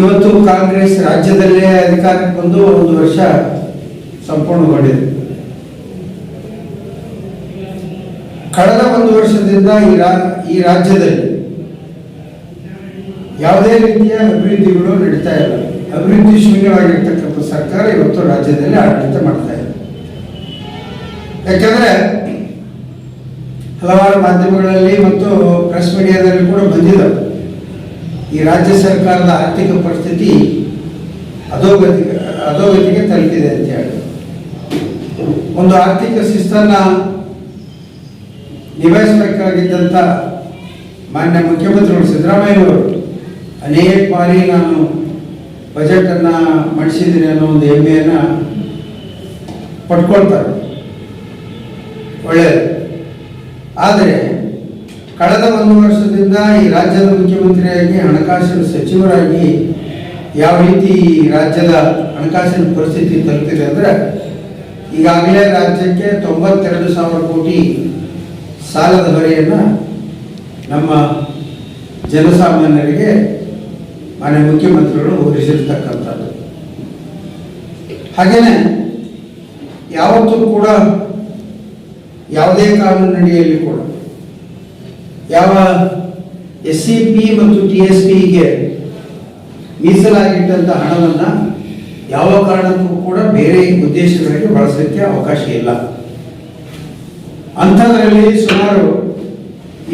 ಇವತ್ತು ಕಾಂಗ್ರೆಸ್ ರಾಜ್ಯದಲ್ಲೇ ಅಧಿಕಾರಕ್ಕೆ ಬಂದು ಒಂದು ವರ್ಷ ಸಂಪೂರ್ಣಗೊಂಡಿದೆ. ಕಳೆದ ಒಂದು ವರ್ಷದಿಂದ ಈ ಈ ರಾಜ್ಯದಲ್ಲಿ ಯಾವುದೇ ರೀತಿಯ ಅಭಿವೃದ್ಧಿಗಳು ನಡೀತಾ ಇಲ್ಲ. ಅಭಿವೃದ್ಧಿ ಶೂನ್ಯವಾಗಿರ್ತಕ್ಕಂಥ ಸರ್ಕಾರ ಇವತ್ತು ರಾಜ್ಯದಲ್ಲಿ ಆಡಳಿತ ಮಾಡ್ತಾ ಇದೆ. ಯಾಕಂದ್ರೆ ಹಲವಾರು ಮಾಧ್ಯಮಗಳಲ್ಲಿ ಮತ್ತು ಪ್ರೆಸ್ ಮೀಡಿಯಾದಲ್ಲಿ ಕೂಡ ಬಂದಿದ್ದಾವೆ. ಈ ರಾಜ್ಯ ಸರ್ಕಾರದ ಆರ್ಥಿಕ ಪರಿಸ್ಥಿತಿ ಅಧೋಗತಿ ಅಧೋಗತಿಗೆ ತಲುಪಿದೆ ಅಂತ ಹೇಳಿ. ಒಂದು ಆರ್ಥಿಕ ಶಿಸ್ತನ್ನು ನಿಭಾಯಿಸಬೇಕಾಗಿದ್ದಂಥ ಮಾನ್ಯ ಮುಖ್ಯಮಂತ್ರಿಗಳು ಸಿದ್ದರಾಮಯ್ಯವರು ಅನೇಕ ಬಾರಿ ನಾನು ಬಜೆಟನ್ನು ಮಂಡಿಸಿದ್ದೀನಿ ಅನ್ನೋ ಒಂದು ಹೆಮ್ಮೆಯನ್ನು ಪಡ್ಕೊಳ್ತಾರೆ. ಒಳ್ಳೆಯದು. ಆದರೆ ಕಳೆದ ಒಂದು ವರ್ಷದಿಂದ ಈ ರಾಜ್ಯದ ಮುಖ್ಯಮಂತ್ರಿಯಾಗಿ, ಹಣಕಾಸಿನ ಸಚಿವರಾಗಿ ಯಾವ ರೀತಿ ಈ ರಾಜ್ಯದ ಹಣಕಾಸಿನ ಪರಿಸ್ಥಿತಿ ತಲುಪಿದೆ ಅಂದರೆ, ಈಗಾಗಲೇ ರಾಜ್ಯಕ್ಕೆ ತೊಂಬತ್ತೆರಡು ಸಾವಿರ ಕೋಟಿ ಸಾಲದ ಹೊರೆಯನ್ನು ನಮ್ಮ ಜನಸಾಮಾನ್ಯರಿಗೆ ಮಾನ್ಯ ಮುಖ್ಯಮಂತ್ರಿಗಳು ಹೊರಿಸಿರ್ತಕ್ಕಂಥದ್ದು ಹಾಗೆಯೇ ಯಾವತ್ತೂ ಕೂಡ ಯಾವುದೇ ಕಾನೂನಿನಡಿಯಲ್ಲಿ ಕೂಡ ಯಾವ ಎಸ್ ಸಿ ಪಿ ಮತ್ತು ಟಿ ಎಸ್ ಪಿಗೆ ಮೀಸಲಾಗಿಟ್ಟಂಥ ಹಣವನ್ನು ಯಾವ ಕಾರಣಕ್ಕೂ ಕೂಡ ಬೇರೆ ಉದ್ದೇಶಗಳಿಗೆ ಬಳಸಲಿಕ್ಕೆ ಅವಕಾಶ ಇಲ್ಲ. ಅಂಥದ್ರಲ್ಲಿ ಸುಮಾರು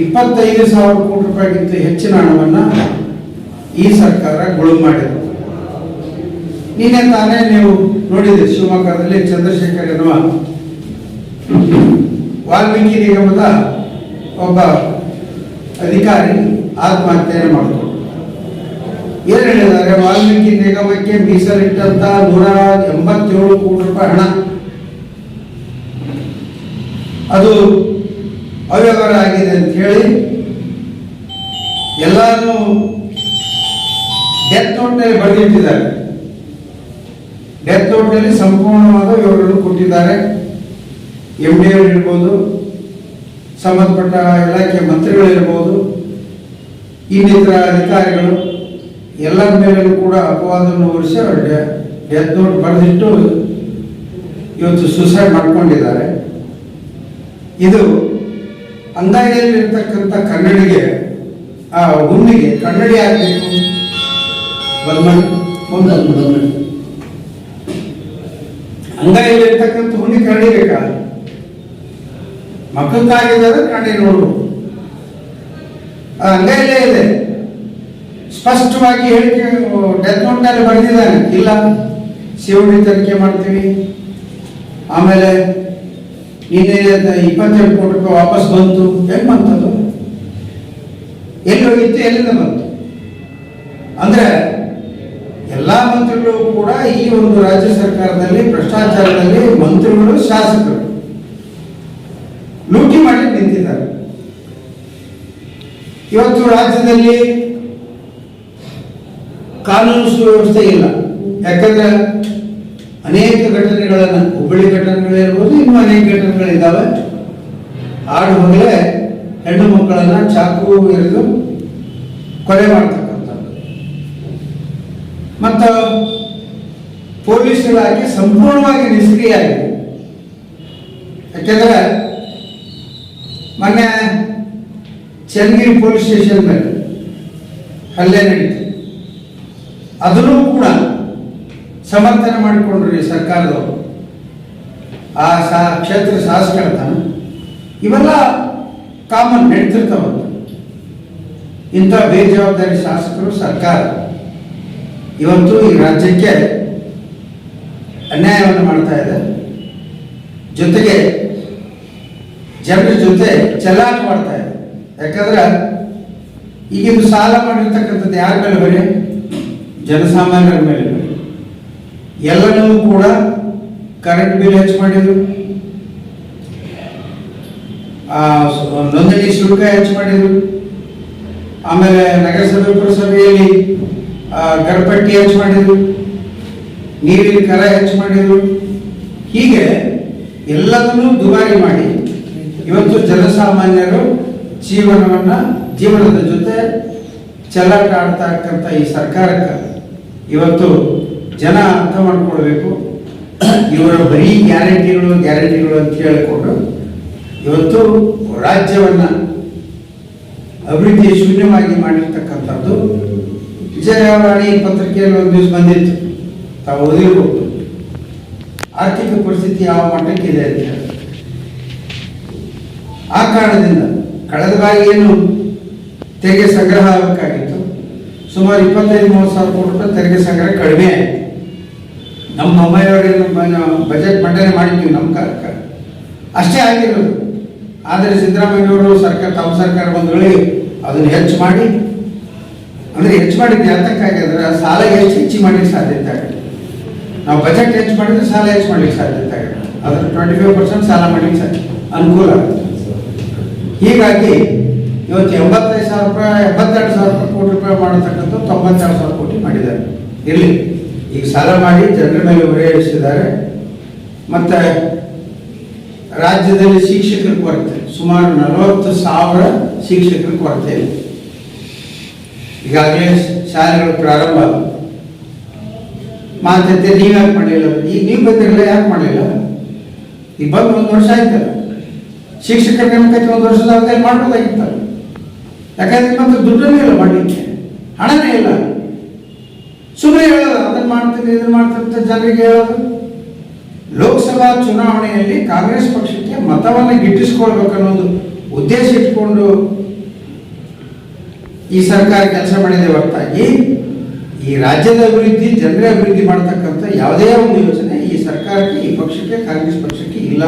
ಇಪ್ಪತ್ತೈದು ಸಾವಿರ ಕೋಟಿ ರೂಪಾಯಿಗಿಂತ ಹೆಚ್ಚಿನ ಹಣವನ್ನು ಈ ಸರ್ಕಾರ ಗುಳು ಮಾಡಿದೆ. ನಿನ್ನೆ ತಾನೇ ನೀವು ನೋಡಿದೆ ಶಿವಮೊಗ್ಗದಲ್ಲಿ ಚಂದ್ರಶೇಖರ್ ಎನ್ನುವ ವಾಲ್ಮೀಕಿ ನಿಗಮದ ಒಬ್ಬ ಅಧಿಕಾರಿ ಆತ್ಮಹತ್ಯೆಯನ್ನು ಮಾಡಿದ್ರು. ಏನು ಹೇಳಿದ್ದಾರೆ ವಾಲ್ಮೀಕಿ ನಿಗಮಕ್ಕೆ ಮೀಸಲಿಟ್ಟಂತ ನೂರ ಎಂಬತ್ತೇಳು ಕೋಟಿ ರೂಪಾಯಿ ಹಣ. ಅದು ಅವ್ಯವಹಾರ ಆಗಿದೆ ಅಂತ ಹೇಳಿ ಎಲ್ಲಾನು ಡೆತ್ ನೋಟ್ನಲ್ಲಿ ಬರೆದಿಟ್ಟಿದ್ದಾರೆ. ಡೆತ್ ನೋಟ್ನಲ್ಲಿ ಸಂಪೂರ್ಣವಾದ ವಿವರಗಳು ಕೊಟ್ಟಿದ್ದಾರೆ. ಎಂ ಡಿ ಇರ್ಬೋದು ಸಂಬಂಧಪಟ್ಟ ಇಲಾಖೆ ಮಂತ್ರಿಗಳಿರ್ಬೋದು ಇನ್ನಿತರ ಅಧಿಕಾರಿಗಳು ಎಲ್ಲರ ಮೇಲೂ ಕೂಡ ಅಪವಾದವನ್ನು ಹೊರಿಸಿ ಅವರಿಗೆ ಡೆತ್ ನೋಟ್ ಬರೆದಿಟ್ಟು ಇವತ್ತು ಸುಸೈಡ್ ಮಾಡ್ಕೊಂಡಿದ್ದಾರೆ. ಇದು ಅಂದಾಗಿರ್ತಕ್ಕಂಥ ಕನ್ನಡಿಗೆ ಆ ಹುಣ್ಣಿಗೆ ಕನ್ನಡಿ ಆಗಬೇಕು ಅಂಗೈಯಲ್ಲಿರ್ತಕ್ಕಂಥ ಹುಣ್ಣಿ ಕನ್ನಡಿ ಬೇಕಾ? ಮಕ್ಕಳಾಗಿದ್ದಾರೆ ಕಣ್ಣಿ ನೋಡ್ಬೋದು ಆ ಅಂಗೈಯಲ್ಲೇ ಇದೆ. ಸ್ಪಷ್ಟವಾಗಿ ಹೇಳಿಕೆ ಡೆತ್ ನೋಟ್ನಲ್ಲಿ ಬರೆದಿದ್ದಾನೆ. ಇಲ್ಲ ಶಿವಣಿ ತನಿಖೆ ಮಾಡ್ತೀವಿ. ಆಮೇಲೆ ನಿನ್ನೆ ಇಪ್ಪತ್ತೆರಡು ಕೋಟಿ ರೂಪಾಯಿ ವಾಪಸ್ ಬಂತು. ಹೆಂಗ್ ಬಂತದ್ದು ಎಲ್ಲಿ ಹೋಗಿತ್ತು, ಎಲ್ಲಿಂದ ಬಂತು? ಅಂದ್ರೆ, ಎಲ್ಲಾ ಮಂತ್ರಿಗಳು ಕೂಡ ಈ ಒಂದು ರಾಜ್ಯ ಸರ್ಕಾರದಲ್ಲಿ, ಭ್ರಷ್ಟಾಚಾರದಲ್ಲಿ ಮಂತ್ರಿಗಳು, ಶಾಸಕರು. ಇವತ್ತು ರಾಜ್ಯದಲ್ಲಿ ಕಾನೂನು ಸುವ್ಯವಸ್ಥೆ ಇಲ್ಲ. ಯಾಕಂದ್ರೆ ಅನೇಕ ಘಟನೆಗಳನ್ನು ಹುಬ್ಬಳ್ಳಿ ಘಟನೆಗಳಿರ್ಬೋದು ಇನ್ನೂ ಅನೇಕ ಘಟನೆಗಳಿದ್ದಾವೆ ಆಡು ಹೋಗಲೇ ಹೆಣ್ಣು ಮಕ್ಕಳನ್ನ ಚಾಕು ಎರೆದು ಕೊಲೆ ಮಾಡ್ತಕ್ಕಂಥದ್ದು. ಮತ್ತು ಪೊಲೀಸ್ ಇಲಾಖೆ ಸಂಪೂರ್ಣವಾಗಿ ನಿಷ್ಕ್ರಿಯ ಆಗಿದೆ ಯಾಕೆಂದ್ರೆ ಮೊನ್ನೆ ಚನ್ನಗಿರಿ ಪೊಲೀಸ್ ಸ್ಟೇಷನ್ ಮೇಲೆ ಹಲ್ಲೆ ನಡೀತು ಅದನ್ನು ಕೂಡ ಸಮರ್ಥನೆ ಮಾಡಿಕೊಂಡ್ರು ಈ ಸರ್ಕಾರದವರು. ಆ ಸಾ, ಕ್ಷೇತ್ರ ಶಾಸಕರತನ ಇವೆಲ್ಲ ಕಾಮನ್ ನಡೀತಿರ್ತಾವಂತ ಇಂಥ ಬೇಜವಾಬ್ದಾರಿ ಶಾಸಕರು ಸರ್ಕಾರ. ಇವತ್ತು ಈ ರಾಜ್ಯಕ್ಕೆ ಅನ್ಯಾಯವನ್ನು ಮಾಡ್ತಾ ಇದೆ. ಜೊತೆಗೆ ಜನರ ಜೊತೆ ಚೆಲ್ಲಾಟ ಮಾಡ್ತಾ ಯಾಕಂದ್ರೆ ಈಗಿನ ಸಾಲ ಮಾಡಿರ್ತಕ್ಕಂಥದ್ದು ಯಾರ ಮೇಲೆ ಬರೀ? ಜನಸಾಮಾನ್ಯರ ಮೇಲೆ. ಎಲ್ಲನೂ ಕೂಡ ಕರೆಂಟ್ ಬಿಲ್ ಹೆಚ್ಚು ಮಾಡಿದ್ರು. ನೋಂದಣಿ ಶುಲ್ಕ ಹೆಚ್ಚು ಮಾಡಿದ್ರು. ಆಮೇಲೆ ನಗರಸಭೆ ಪುರಸಭೆಯಲ್ಲಿ ಆ, ಗರ್ಪಟ್ಟಿ ಹೆಚ್ಚು ಮಾಡಿದ್ರು. ನೀರಿನ ಕರ ಹೆಚ್ಚು ಮಾಡಿದ್ರು. ಹೀಗೆ ಎಲ್ಲದನ್ನೂ ದುಬಾರಿ ಮಾಡಿ ಇವತ್ತು ಜನಸಾಮಾನ್ಯರು ಜೀವನವನ್ನ ಜೀವನದ ಜೊತೆ ಚೆಲ್ಲಾಟ ಆಡ್ತಾ ಇರ್ತಕ್ಕಂಥ ಈ ಸರ್ಕಾರಕ್ಕೆ ಇವತ್ತು ಜನ ಅರ್ಥ ಮಾಡ್ಕೊಳ್ಬೇಕು. ಇವರ ಬರೀ ಗ್ಯಾರಂಟಿಗಳು ಗ್ಯಾರಂಟಿಗಳು ಅಂತ ಹೇಳಿಕೊಂಡು ಇವತ್ತು ರಾಜ್ಯವನ್ನ ಅಭಿವೃದ್ಧಿ ಶೂನ್ಯವಾಗಿ ಮಾಡಿರ್ತಕ್ಕಂಥದ್ದು. ವಿಜಯವಾಣಿ ಪತ್ರಿಕೆಯಲ್ಲಿ ಒಂದು ದಿವಸ ಬಂದಿತ್ತು. ತಾವು ಓದಿರ್ಬೋದು. ಆರ್ಥಿಕ ಪರಿಸ್ಥಿತಿ ಯಾವ ಮಟ್ಟಕ್ಕಿದೆ ಅಂತ ಹೇಳಿ. ಆ ಕಾರಣದಿಂದ ಕಳೆದ ಬಾರಿ ಏನು ತೆರಿಗೆ ಸಂಗ್ರಹ ಆಗಬೇಕಾಗಿತ್ತು? ಸುಮಾರು ಇಪ್ಪತ್ತೈದು, ಮೂವತ್ತು ಸಾವಿರ ಕೋಟಿ ರೂಪಾಯಿ ತೆರಿಗೆ ಸಂಗ್ರಹ ಕಡಿಮೆ ಆಯಿತು. ನಮ್ಮ ಮೊಬೈಲವರೇನು ಬಜೆಟ್ ಮಂಡನೆ ಮಾಡಿದ್ವಿ ನಮ್ಮ ಕಾಲಕ್ಕ ಅಷ್ಟೇ ಆಗಿರೋದು. ಆದರೆ ಸಿದ್ದರಾಮಯ್ಯವರು ಸರ್ಕಾರ, ತಮ್ಮ ಸರ್ಕಾರ ಬಂದ ವೇಳೆಗೆ ಅದನ್ನು ಹೆಚ್ಚು ಮಾಡಿ, ಅಂದರೆ ಹೆಚ್ಚು ಮಾಡಿದ್ದು ಅಂದ್ರೆ ಸಾಲ ಎಷ್ಟು ಹೆಚ್ಚು ಮಾಡಲಿಕ್ಕೆ ಸಾಧ್ಯತೆ ಆಗುತ್ತೆ ನಾವು ಬಜೆಟ್ ಹೆಚ್ಚು ಮಾಡಿದ್ರೆ ಸಾಲ ಹೆಚ್ಚು ಮಾಡ್ಲಿಕ್ಕೆ ಸಾಧ್ಯತೆ ಆಗುತ್ತೆ ಅದ್ರ ಟ್ವೆಂಟಿ ಫೈವ್ ಪರ್ಸೆಂಟ್ ಸಾಲ ಮಾಡ್ಲಿಕ್ಕೆ ಸಾಧ್ಯ ಅನುಕೂಲ ಆಗುತ್ತೆ. ಹೀಗಾಗಿ ಇವತ್ತು ಎಂಬತ್ತೈದು ಸಾವಿರ ರೂಪಾಯಿ, ಎಂಬತ್ತೆರಡು ಸಾವಿರ ರೂಪಾಯಿ ಕೋಟಿ ರೂಪಾಯಿ ಮಾಡತಕ್ಕಂಥ ತೊಂಬತ್ತೆರಡು ಸಾವಿರ ಕೋಟಿ ಮಾಡಿದ್ದಾರೆ. ಇರಲಿ. ಈಗ ಸಾಲ ಮಾಡಿ ಜನರ ಮೇಲೆ ಹೊರೆ ಮತ್ತು ರಾಜ್ಯದಲ್ಲಿ ಶಿಕ್ಷಕರ ಕೊರತೆ, ಸುಮಾರು ನಲವತ್ತು ಸಾವಿರ ಶಿಕ್ಷಕರ ಕೊರತೆ ಇದೆ. ಈಗಾಗಲೇ ಶಾಲೆಗಳು ಪ್ರಾರಂಭ. ಮಾತಂತೆ ನೀವು ಯಾಕೆ ಮಾಡಲಿಲ್ಲ? ಈಗ ನೀವು ಬಂದಿರಲ್ಲ ಯಾಕೆ ಮಾಡಲಿಲ್ಲ? ಈಗ ಬಂದು ಒಂದು ವರ್ಷ ಆಯ್ತಲ್ಲ. ಶಿಕ್ಷಕರ ನೇಮಕಾತಿ ಒಂದು ವರ್ಷದ ಅವಧಿಯಲ್ಲಿ ಮಾಡ್ಬೋದಾಗಿತ್ತು ಯಾಕಂದ್ರೆ ಮತ್ತೆ ದುಡ್ಡನೇ ಇಲ್ಲ ಮಾಡಲಿಕ್ಕೆ, ಹಣನೇ ಇಲ್ಲ. ಸುಮ್ಮನೆ ಹೇಳೋದು, ಅದನ್ನ ಮಾಡ್ತೀನಿ, ಇದನ್ನ ಮಾಡ್ತೀನಿ ಜನರಿಗೆ ಹೇಳೋದು. ಲೋಕಸಭಾ ಚುನಾವಣೆಯಲ್ಲಿ ಕಾಂಗ್ರೆಸ್ ಪಕ್ಷಕ್ಕೆ ಮತವನ್ನು ಗಿಟ್ಟಿಸ್ಕೊಳ್ಬೇಕು ಅನ್ನೋದು ಉದ್ದೇಶ ಇಟ್ಕೊಂಡು ಈ ಸರ್ಕಾರ ಕೆಲಸ ಮಾಡಿದೆ ಹೊರತಾಗಿ ಈ ರಾಜ್ಯದ ಅಭಿವೃದ್ಧಿ, ಜನರ ಅಭಿವೃದ್ಧಿ ಮಾಡತಕ್ಕಂಥ ಯಾವುದೇ ಒಂದು ಯೋಜನೆ ಈ ಸರ್ಕಾರಕ್ಕೆ, ಈ ಪಕ್ಷಕ್ಕೆ, ಕಾಂಗ್ರೆಸ್ ಪಕ್ಷಕ್ಕೆ ಇಲ್ಲ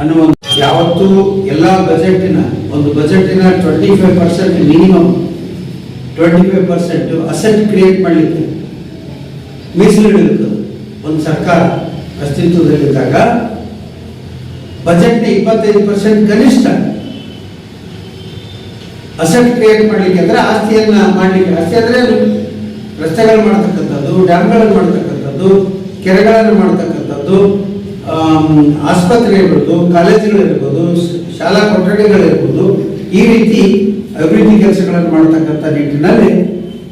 ಅನ್ನುವ ಯಾವತ್ತೂ ಎಲ್ಲ ಬಜೆಟಿನ, ಒಂದು ಬಜೆಟಿನ twenty five percent minimum twenty five percent asset create ಮಾಡಲಿಕ್ಕೆ ಮೀಸಲಿಡಬೇಕು ಒಂದು ಸರ್ಕಾರ ಅಸ್ತಿತ್ವದಲ್ಲಿದ್ದಾಗ ಬಜೆಟ್ನ ಇಪ್ಪತ್ತೈದು ಪರ್ಸೆಂಟ್ ಕನಿಷ್ಠ ಅಸೆಟ್ ಕ್ರಿಯೇಟ್ ಮಾಡಲಿಕ್ಕೆ ಅಂದ್ರೆ ಆಸ್ತಿಯನ್ನ ಮಾಡಲಿಕ್ಕೆ, ಆಸ್ತಿ ಅಂದ್ರೆ ರಸ್ತೆಗಳನ್ನು ರಸ್ತೆಗಳು ಮಾಡ್ತಕ್ಕಂಥದ್ದು, ಡ್ಯಾಮ್ಗಳನ್ನು ಮಾಡ್ತಕ್ಕಂಥದ್ದು, ಕೆರೆಗಳನ್ನು ಮಾಡ್ತಕ್ಕಂಥದ್ದು ಆಸ್ಪತ್ರೆಗಳಿರ್ಬೋದು, ಕಾಲೇಜುಗಳಿರ್ಬೋದು ಶಾಲಾ ಕೊಠಡಿಗಳಿರ್ಬೋದು, ಈ ರೀತಿ ಅಭಿವೃದ್ಧಿ ಕೆಲಸಗಳನ್ನು ಮಾಡತಕ್ಕಂಥ ನಿಟ್ಟಿನಲ್ಲಿ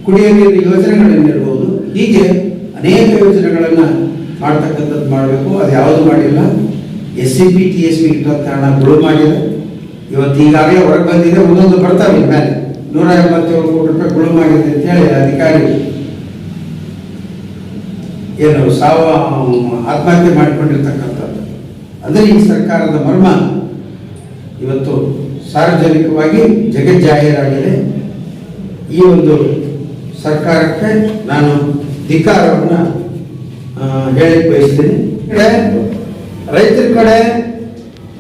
ಕುಡಿಯುವ ನೀರಿನ ಯೋಜನೆಗಳನ್ನಿರ್ಬೋದು, ಹೀಗೆ ಅನೇಕ ಯೋಜನೆಗಳನ್ನು ಮಾಡ್ತಕ್ಕಂಥದ್ದು ಮಾಡಬೇಕು. ಅದು ಯಾವುದು ಮಾಡಿಲ್ಲ. S C P T S P ಕಾರಣ ಗುಳು ಮಾಡಿದೆ ಇವತ್ತು ಈಗಾಗಲೇ ಹೊರಗೆ ಬಂದಿದೆ, ಒಂದೊಂದು ಬರ್ತಾವೆ ಮೇಲೆ ನೂರ ಎಂಬತ್ತೇಳು ಕೋಟಿ ರೂಪಾಯಿ ಗುಳು ಮಾಡಿದೆ ಅಂತ ಹೇಳಿ ಅಧಿಕಾರಿ ಏನು ಸಾವ ಆತ್ಮಹತ್ಯೆ ಮಾಡಿಕೊಂಡಿರ್ತಕ್ಕಂಥದ್ದು. ಅಂದರೆ ಈ ಸರ್ಕಾರದ ಮರ್ಮ. ಇವತ್ತು ಸಾರ್ವಜನಿಕವಾಗಿ ಜಗಜ್ಜಾಹೀರಾಗಿದೆ. ಈ ಒಂದು ಸರ್ಕಾರಕ್ಕೆ ನಾನು ಧಿಕಾರವನ್ನು ಹೇಳಕ್ಕೆ ಬಯಸ್ತೀನಿ. ಕಡೆ ರೈತರ ಕಡೆ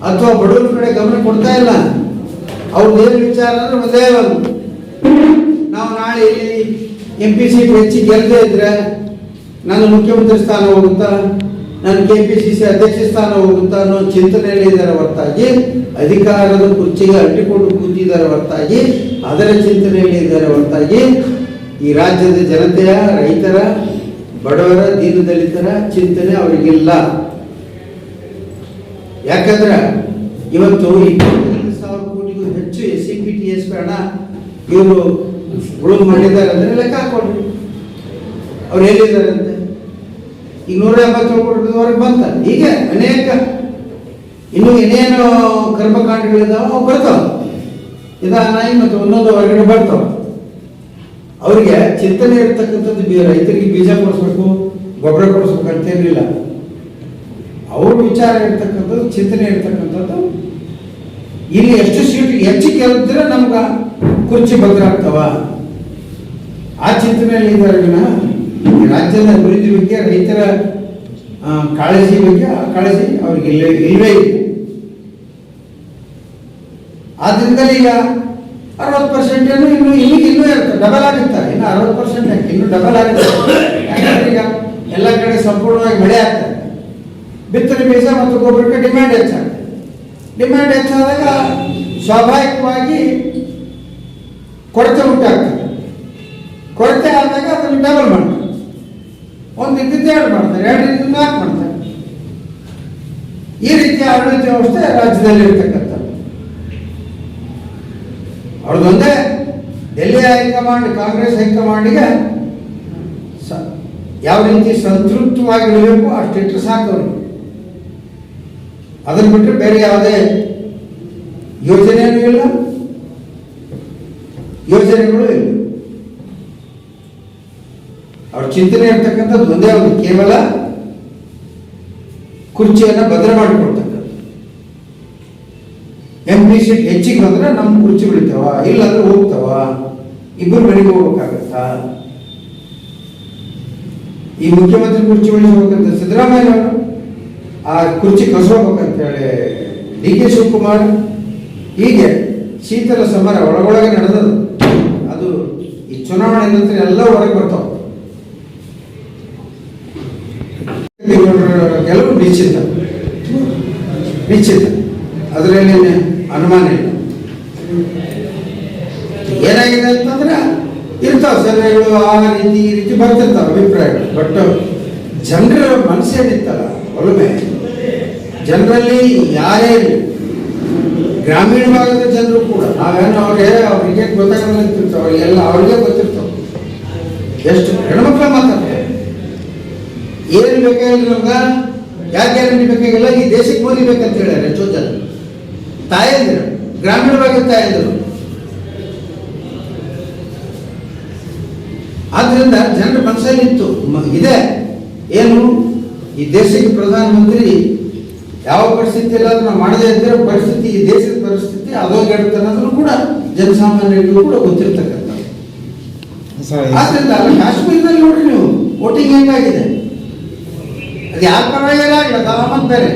ಅಥವಾ ಬಡವರ ಕಡೆ ಗಮನ ಕೊಡ್ತಾ ಇಲ್ಲ. ಅವ್ರದ್ದು ಏನು ವಿಚಾರ ಅಂದ್ರೆ ಒಂದೇ ಒಂದು. ನಾವು ನಾಳೆ ಎಂ ಪಿ ಸೀಟ್ ಹೆಚ್ಚಿ ಗೆಲ್ಲದೆ ಇದ್ರೆ ನನ್ನ ಮುಖ್ಯಮಂತ್ರಿ ಸ್ಥಾನ ಹೋಗುತ್ತಾ ನಾನು ಕೆ ಪಿ ಸಿ ಸಿ ಅಧ್ಯಕ್ಷ ಸ್ಥಾನ ಹೋಗುತ್ತಾ ಅನ್ನೋ ಚಿಂತನೆಯಲ್ಲಿ ಇದರ ಹೊರತಾಗಿ, ಅಧಿಕಾರದ ಕುರ್ಚಿಗೆ ಅಂಟಿಕೊಂಡು ಕೂತಿದ್ದಾರೆ ಹೊರತಾಗಿ, ಅದರ ಚಿಂತನೆಯಲ್ಲಿ ಇದ್ದಾರೆ ಹೊರತಾಗಿ, ಈ ರಾಜ್ಯದ ಜನತೆಯ, ರೈತರ, ಬಡವರ ದೀನದಲಿತರ ಚಿಂತನೆ ಅವರಿಗಿಲ್ಲ. ಯಾಕಂದ್ರೆ ಇವತ್ತು ಇಪ್ಪತ್ತೈದು ಸಾವಿರ ಕೋಟಿಗೂ ಹೆಚ್ಚು S C P T S ಹಣ ಇವರು ಮಾಡಿದ್ದಾರೆ ಅಂದ್ರೆ ಲೆಕ್ಕ ಹಾಕೊಂಡ್ರು ಅವ್ರು ಹೇಳಿದ್ದಾರೆ ಅಂತ? ಈಗ ನೂರ ಎಂಬತ್ತೇಳು ಕೋಟಿ ಬಂತ ಹೀಗೆ ಅನೇಕ ಇನ್ನು ಏನೇನು ಕರ್ಮಕಾಂಡಗಳಿದಾವೆ ಅವು ಬರ್ತಾವ. ನಿಧಾನಾಗಿ ಮತ್ತು ಒಂದೊಂದು ಹೊರಗಡೆ ಬರ್ತಾವ. ಅವರಿಗೆ ಚಿಂತನೆ ಇರ್ತಕ್ಕಂಥದ್ದು ರೈತರಿಗೆ ಬೀಜ ಕೊಡಿಸ್ಬೇಕು, ಗೊಬ್ಬರ ಕೊಡಿಸ್ಬೇಕು ಅಂತೇನಿಲ್ಲ ಅವ್ರ ವಿಚಾರ ಇರ್ತಕ್ಕಂಥದ್ದು, ಚಿಂತನೆ ಇರ್ತಕ್ಕಂಥದ್ದು. ಇಲ್ಲಿ ಎಷ್ಟು ಸೀಟ್ ಹೆಚ್ಚು ಕೇಳಿದ್ರೆ ನಮ್ಗೆ ಕುರ್ಚಿ ಭದ್ರ ಆಗ್ತಾವ. ಆ ಚಿಂತನೆಯಲ್ಲಿ ಇದ್ದಾರೆ ರಾಜ್ಯದ ಅಭಿವೃದ್ಧಿ ಬಗ್ಗೆ ರೈತರ ಕಾಳಜಿ ಬಗ್ಗೆ, ಆ ಕಾಳಜಿ ಅವ್ರಿಗೆ ಇಲ್ಲೇ ಇಲ್ಲವೇ ಇದೆ. ಆದ್ರಿಂದಲೇ ಈಗ ಅರವತ್ತು ಪರ್ಸೆಂಟ್ ಏನು ಇನ್ನು ಇಲ್ಲಿಗೆ ಇನ್ನೂ ಇರುತ್ತೆ ಡಬಲ್ ಆಗುತ್ತಾರೆ ಇನ್ನು ಅರವತ್ತು ಪರ್ಸೆಂಟ್ ಇನ್ನು ಡಬಲ್ ಆಗುತ್ತೆ. ಯಾಕಂದ್ರೆ ಈಗ ಎಲ್ಲ ಕಡೆ ಸಂಪೂರ್ಣವಾಗಿ ಮಳೆ ಆಗ್ತದೆ ಬಿತ್ತನೆ ಬೀಜ ಮತ್ತು ಗೊಬ್ಬರಕ್ಕೆ ಡಿಮ್ಯಾಂಡ್ ಹೆಚ್ಚಾಗುತ್ತೆ ಡಿಮ್ಯಾಂಡ್ ಹೆಚ್ಚಾದಾಗ ಸ್ವಾಭಾವಿಕವಾಗಿ ಕೊರತೆ ಉಂಟಾಗ್ತದೆ. ಕೊರತೆ ಆದಾಗ ಅದನ್ನು ಡಬಲ್ ಮಾಡ್ತಾರೆ. ಒಂದು ಇದ್ದಿದ್ದು ಎರಡು ಮಾಡ್ತಾರೆ? ಎರಡು ಇದ್ದು ನಾಲ್ಕು ಮಾಡ್ತಾರೆ. ಈ ರೀತಿಯ ಆಡಳಿತ ವ್ಯವಸ್ಥೆ ರಾಜ್ಯದಲ್ಲಿ ಇರ್ತಕ್ಕಂಥದ್ದು. ಅವ್ರದ್ದೊಂದೇ ಡೆಲ್ಲಿ ಹೈಕಮಾಂಡ್, ಕಾಂಗ್ರೆಸ್ ಹೈಕಮಾಂಡ್ಗೆ ಯಾವ ರೀತಿ ಸಂತೃಪ್ತವಾಗಿರಬೇಕು ಅಷ್ಟಿಟ್ಟು ಸಾಕು ಅವ್ರಿಗೆ. ಅದನ್ನು ಬಿಟ್ಟರೆ ಬೇರೆ ಯಾವುದೇ ಯೋಜನೆಯೂ ಇಲ್ಲ. ಯೋಜನೆಗಳು ಇಲ್ಲ. ಚಿಂತನೆ ಇರ್ತಕ್ಕಂಥದ್ದು ಒಂದೇ ಒಂದು, ಕೇವಲ ಕುರ್ಚಿಯನ್ನು ಭದ್ರ ಮಾಡಿಕೊಡ್ತಕ್ಕಂಥ ಎಂ ಪಿ ಸೀಟ್ ಹೆಚ್ಚಿಗೆ ಬಂದ್ರೆ ನಮ್ಮ ಕುರ್ಚಿ ಬೆಳಿತಾವ ಇಲ್ಲಾಂದ್ರೆ ಹೋಗ್ತಾವ, ಇಬ್ಬರು ಮನೆಗೆ ಹೋಗ್ಬೇಕಾಗತ್ತಾ? ಈ ಮುಖ್ಯಮಂತ್ರಿ ಕುರ್ಚಿ ಉಳಿಸ್ಬೇಕಂತ ಸಿದ್ದರಾಮಯ್ಯ ಅವರು ಆ ಕುರ್ಚಿ ಕಸ್ಕೋಬೇಕಂತ ಹೇಳಿ ಡಿ ಕೆ ಶಿವಕುಮಾರ್ ಹೀಗೆ ಶೀತಲ ಸಮರ ಒಳಗೊಳಗೆ ನಡೆದದು ಅದು ಈ ಚುನಾವಣೆ ನಂತರ ಎಲ್ಲ ಹೊರಗೆ ಬರ್ತಾವ. ಗೆಲುವು ನಿಶ್ಚಿತ. ನಿಶ್ಚಿತ. ಅದರಲ್ಲಿ ಅನುಮಾನ ಇಲ್ಲ. ಏನಾಗಿದೆ ಅಂತಂದ್ರೆ ಇರ್ತಾವ ಸಲಹೆಗಳು ಆ ರೀತಿ ಈ ರೀತಿ ಬರ್ತಿರ್ತಾವ ಅಭಿಪ್ರಾಯಗಳು. ಬಟ್ ಜನರ ಮನಸ್ಸೇನಿತ್ತಲ್ಲ ಒಲಮೆ. ಜನರಲ್ಲಿ ಯಾರೇ ಗ್ರಾಮೀಣ ಭಾಗದ ಜನರು ಕೂಡ, ನಾವೇನು ಅವ್ರಿಗೆ ಅವ್ರಿಗೆ ಗೊತ್ತಾಗಂತಿರ್ತಾವ ಎಲ್ಲ ಅವ್ರಿಗೆ ಗೊತ್ತಿರ್ತಾವ. ಎಷ್ಟು ಹೆಣ್ಮಕ್ಳ ಮಾತಾಡ್ತಾರೆ ಏನು ಬೇಕಾಗಿಲ್ಲ ಯಾಕೆ ಗ್ಯಾರಂಟಿ ಬೇಕಾಗಿಲ್ಲ ಈ ದೇಶಕ್ಕೆ ಮುರಿಬೇಕಂತ ಬೇಕಂತ ಹೇಳ್ಯಾರ ಎಷ್ಟೋ ಜನ ತಾಯಂದಿರು ಗ್ರಾಮೀಣ ಭಾಗದ ತಾಯಂದಿರು. ಆದ್ರಿಂದ ಜನರ ಮನಸ್ಸಲ್ಲಿ ಇತ್ತು ಇದೆ. ಏನು? ಈ ದೇಶಕ್ಕೆ ಪ್ರಧಾನಮಂತ್ರಿ ಯಾವ ಪರಿಸ್ಥಿತಿ ಇಲ್ಲ ನಾವು ಮಾಡದೇ ಇದ್ದರೆ ಪರಿಸ್ಥಿತಿ ಈ ದೇಶದ ಪರಿಸ್ಥಿತಿ ಅದೋಗಿಡುತ್ತೆ ಅನ್ನೋದನ್ನು ಕೂಡ ಜನಸಾಮಾನ್ಯರಿಗೂ ಕೂಡ ಗೊತ್ತಿರ್ತಕ್ಕಂಥ ಆದ್ರಿಂದ ಅಲ್ಲಿ ಕಾಶ್ಮೀರದಲ್ಲಿ ನೋಡ್ರಿ ನೀವು ವೋಟಿಂಗ್ ಹೆಂಗಾಗಿದೆ? ದಾಮತ್ ಬೇರೆ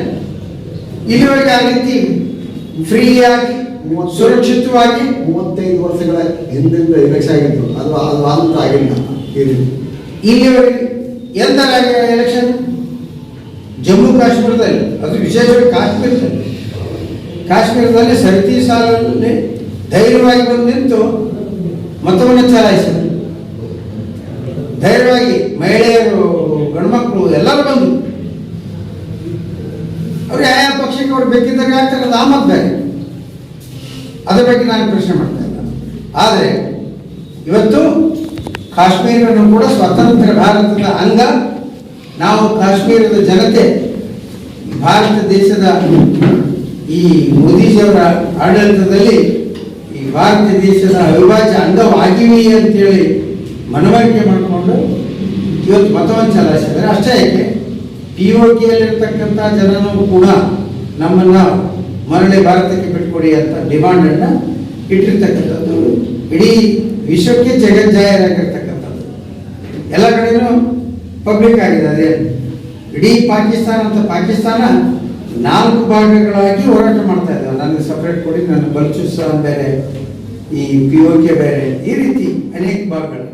ಇಲ್ಲಿವರೆಗೆ ಆ ರೀತಿ ಫ್ರೀಯಾಗಿ ಸುರಕ್ಷಿತವಾಗಿ ಮೂವತ್ತೈದು ವರ್ಷಗಳ ಹಿಂದಿಂದ ಎಲೆಕ್ಷನ್ ಆಗಿತ್ತು. ಅದು ಅದು ಅಂತ ಆಗಿಲ್ಲ ಇಲ್ಲಿವರೆಗೆ ಎಂದಾಗಿದೆ ಎಲೆಕ್ಷನ್? ಜಮ್ಮು ಕಾಶ್ಮೀರದಲ್ಲಿ. ಅದು ವಿಶೇಷವಾಗಿ ಕಾಶ್ಮೀರದಲ್ಲಿ. ಕಾಶ್ಮೀರದಲ್ಲಿ ಸರತಿ ಸಾಲಲ್ಲಿ ಧೈರ್ಯವಾಗಿ ಬಂದು ನಿಂತು ಮತವನ್ನು ಚಲಾಯಿಸಿದರು. ಧೈರ್ಯವಾಗಿ ಮಹಿಳೆಯರು ಗಂಡು ಮಕ್ಕಳು ಎಲ್ಲರೂ ಬಂದು ಅವ್ರು ಯಾವ ಪಕ್ಷಕ್ಕೆ ಅವ್ರು ಬೇಕಿದ್ದಾಗ ಆಗ್ತಾರೆ ಅದು ಆಮದ್ ಬೇರೆ ಅದ್ರ ಬಗ್ಗೆ ನಾನು ಪ್ರಶ್ನೆ ಮಾಡ್ತಾ ಇಲ್ಲ ಆದರೆ ಇವತ್ತು ಕಾಶ್ಮೀರವನ್ನು ಕೂಡ ಸ್ವತಂತ್ರ ಭಾರತದ ಅಂಗ, ನಾವು ಕಾಶ್ಮೀರದ ಜನತೆ, ಭಾರತ ದೇಶದ ಈ ಮೋದಿಜಿಯವರ ಆಡಳಿತದಲ್ಲಿ ಈ ಭಾರತ ದೇಶದ ಅವಿಭಾಜ್ಯ ಅಂಗವಾಗಿವಿ ಅಂತೇಳಿ ಮನವರಿಕೆ ಮಾಡಿಕೊಂಡು ಇವತ್ತು ಮತವನ್ನು ಚಲಾಯಿಸಿದರೆ ಅಷ್ಟೇ ಯಾಕೆ? ಪಿ ಒ ಜನನೂ ಕೂಡ ನಮ್ಮನ್ನ ಮರಳಿ ಭಾರತಕ್ಕೆ ಬಿಟ್ಕೊಡಿ ಅಂತ ಡಿಮಾಂಡನ್ನು ಇಟ್ಟಿರ್ತಕ್ಕಂಥದ್ದು. ಇಡೀ ವಿಶ್ವಕ್ಕೆ ಜಗಜ್ಜಾಯರಾಗಿರ್ತಕ್ಕಂಥದ್ದು ಎಲ್ಲ ಕಡೆಯೂ ಪಬ್ಲಿಕ್ ಆಗಿದೆ. ಅದೇ ಇಡೀ ಪಾಕಿಸ್ತಾನ ಅಂತ ಪಾಕಿಸ್ತಾನ ನಾಲ್ಕು ಭಾಗಗಳಾಗಿ ಹೋರಾಟ ಮಾಡ್ತಾ ಇದ್ದಾವೆ ನನಗೆ ಸಪ್ರೇಟ್ ಕೊಡಿ ನನ್ನ ಬಲ್ಚುಸ್ತಾನ್ ಬೇರೆ, ಈ ಪಿ ಓ ಕೆ ಬೇರೆ, ಈ ರೀತಿ ಅನೇಕ ಭಾಗಗಳು.